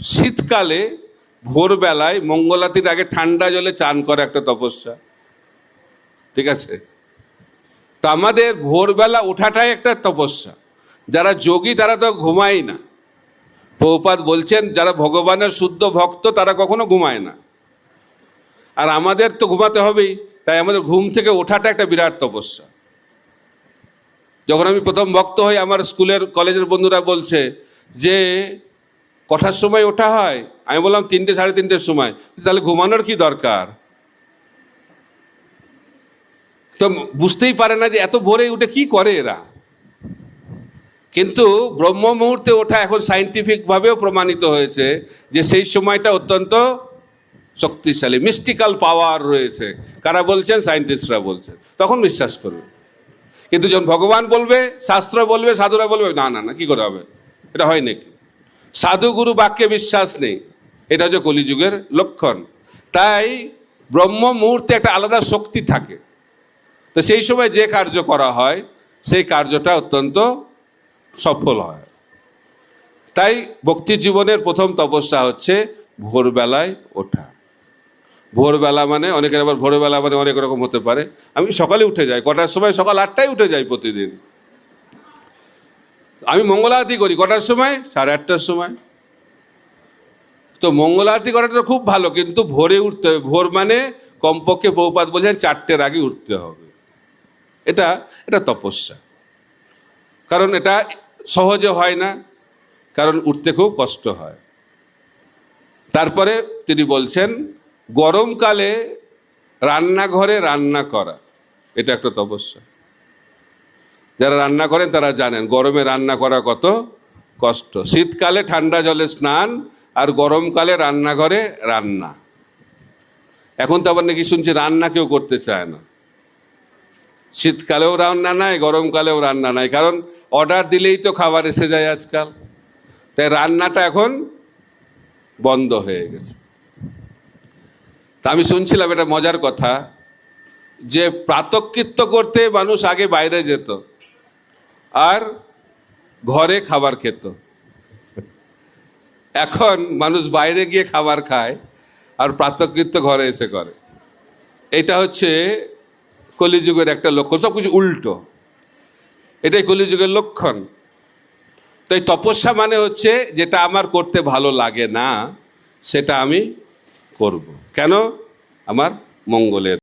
শীতকালে ভোরবেলায় মঙ্গলাতির আগে ঠান্ডা জলে চান করা একটা তপস্যা। ঠিক আছে? তো আমাদের ভোরবেলা ওঠাটাই একটা তপস্যা। যারা যোগী তারা তো ঘুমায় না। প্রপাত বলছেন, যারা ভগবানের শুদ্ধ ভক্ত তারা কখনো ঘুমায় না। আর আমাদের তো ঘুমাতে হবেই, তাই আমাদের ঘুম থেকে ওঠাটা একটা বিরাট তপস্যা। যখন আমি প্রথম ভক্ত হই, আমার স্কুলের কলেজের বন্ধুরা বলছে যে কটার সময় ওঠা হয়, আমি বললাম তিনটে সাড়ে তিনটের সময়। তাহলে ঘুমানোর কি দরকার? তো বুঝতেই পারে না যে এত ভোরে উঠে কি করে এরা। কিন্তু ব্রহ্ম মুহূর্তে ওঠা এখন সাইন্টিফিকভাবেও প্রমাণিত হয়েছে যে সেই সময়টা অত্যন্ত শক্তিশালী মিস্টিক্যাল পাওয়ার রয়েছে। কারা বলছেন? সায়েন্টিস্টরা বলছেন। তখন বিশ্বাস করবে। কিন্তু যখন ভগবান বলবে, শাস্ত্র বলবে, সাধুরা বলবে, না না না, কি করে হবে? এটা হয় নাকি? সাধু গুরু বাক্যে বিশ্বাস নেই। এটা হচ্ছে কলিযুগের লক্ষণ। তাই ব্রহ্ম মুহূর্তে একটা আলাদা শক্তি থাকে। তো সেই সময় যে কার্য করা হয়, সেই কার্যটা অত্যন্ত সফল হয়। তাই ভক্তি জীবনের প্রথম তপস্যা হচ্ছে ভোরবেলায় ওঠা। ভোরবেলা মানে অনেকের আবার ভোরবেলা মানে অনেক রকম হতে পারে। আমি সকালে উঠে যাই, কটার সময় সকাল আটটায় উঠে যাই প্রতিদিন। আমি মঙ্গলারতি করি, কটার সময়? সাড়ে আটটার সময়। তো মঙ্গলারতি করাটা তো খুব ভালো, কিন্তু ভোরে উঠতে হবে। ভোর মানে কমপক্ষে বহুপাত বলছেন চারটের আগে উঠতে হবে। এটা এটা তপস্যা। কারণ এটা সহজে হয় না, কারণ উঠতে খুব কষ্ট হয়। তারপরে তিনি বলছেন, গরমকালে রান্নাঘরে রান্না করা, এটা একটা তপস্যা। যারা রান্না করেন তারা জানেন, গরমে রান্না করা কত কষ্ট। শীতকালে ঠান্ডা জলে স্নান আর গরমকালে রান্নাঘরে রান্না। এখন তো আবার নাকি শুনছি রান্না কেউ করতে চায় না। শীতকালেও রান্না নাই, গরমকালেও রান্না নাই, কারণ অর্ডার দিলেই তো খাবার এসে যায় আজকাল। তাই রান্নাটা এখন বন্ধ হয়ে গেছে। তা আমি শুনছিলাম, এটা মজার কথা, যে প্রাতকৃত্য করতে মানুষ আগে বাইরে যেত। আর ঘরে খাবার খেত। এখন মানুষ বাইরে গিয়ে খাবার খায় আর প্রাতকৃত্য ঘরে এসে করে। এটা হচ্ছে কলিযুগের একটা লক্ষণ সব কিছু উল্টো। এটাই কলিযুগের লক্ষণ। তাই তপস্যা মানে হচ্ছে যেটা আমার করতে ভালো লাগে না, সেটা আমি করব। কেন? আমার মঙ্গলের